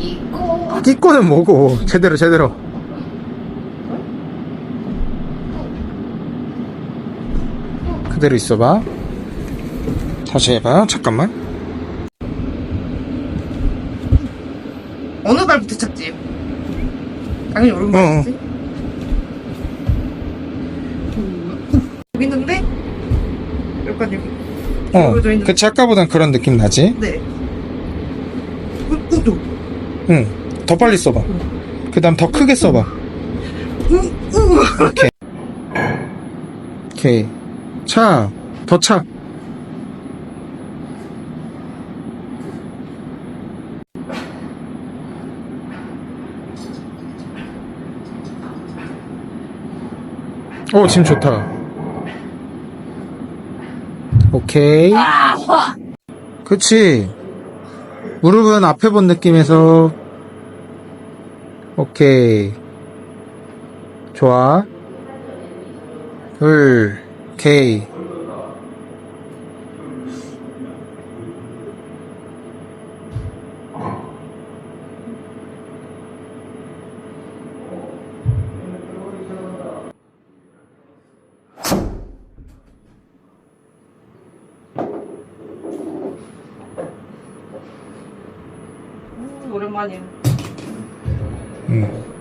끼꼬. 끼꼬는 뭐고 제대로 제대로 그대로 있어봐 다시 해봐 잠깐만 어느 발부터 찾지? 당연히 어, 오른발이지. 여기 있는데 약간 여기 어. 그치 아까보단 그런 느낌 나지? 네. 우, 우도. 응 더 빨리 써봐. 그 다음 더 크게 써봐. 우, 우. 오케이. 차. 더 차. 오 지금 좋다. 오케이. 그치 무릎은 앞에 본 느낌에서 오케이. 좋아. 둘 오케이 오랜만이야. 음.